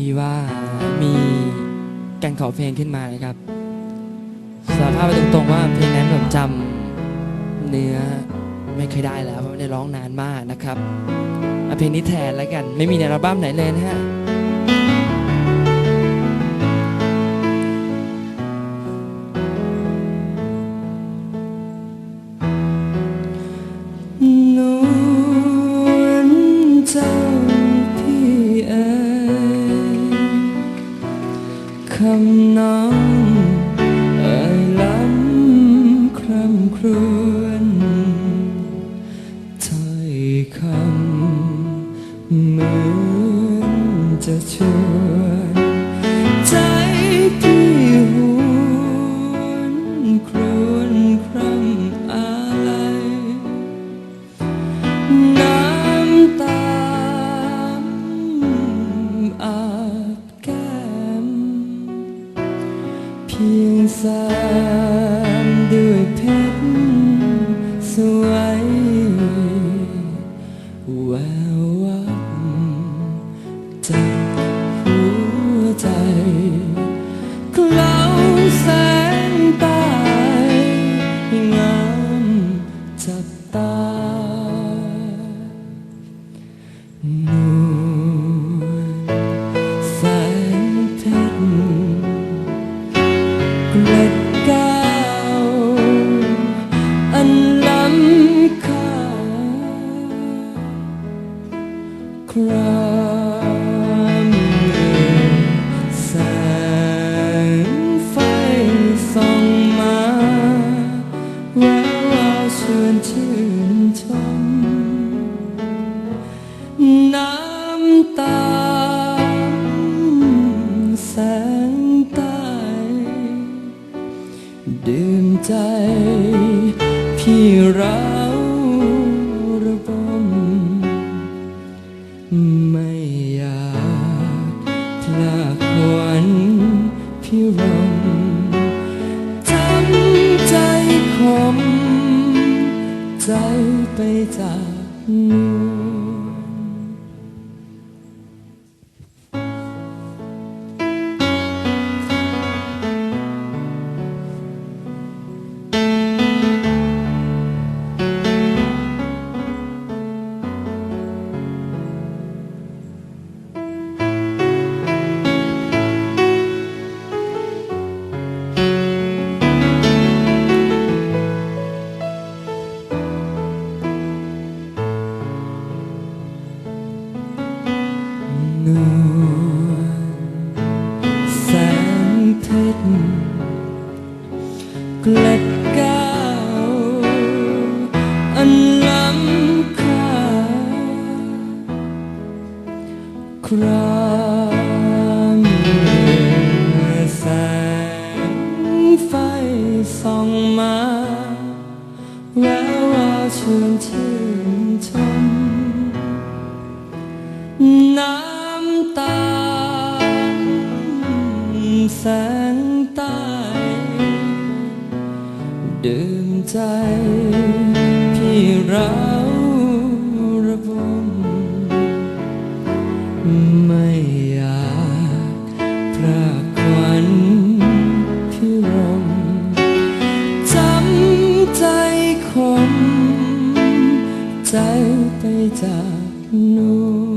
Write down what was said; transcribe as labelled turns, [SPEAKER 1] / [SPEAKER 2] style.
[SPEAKER 1] ดีว่ามีการขอเพลงขึ้นมานะครับสารภาพไปตรงๆว่าเพลงนั้นผมจำเนื้อไม่เคยได้แล้วเพราะไม่ได้ร้องนานมากนะครับเอาเพลงนี้แทนแล้วกัน ไม่มีในอัลบั้มไหนเลยนะฮะ คำน้องเอ่ยล้ำคร่ำครวญถ้อยคำเหมือนจะชวน ย ดื่มใจ พี่เราระบมไม่อยากพลากวันพี่รมจำใจคมใจไปจากน งเพชรเกล็ดเก้าวอันล้ำค่าครามแสงไฟส่องมาแวววาวชวนชื่ แสงใต้ดื่มใจ พี่เราระบมไม่อยากพรากขวัญพี่รมจำใจคม ใจไปจากนว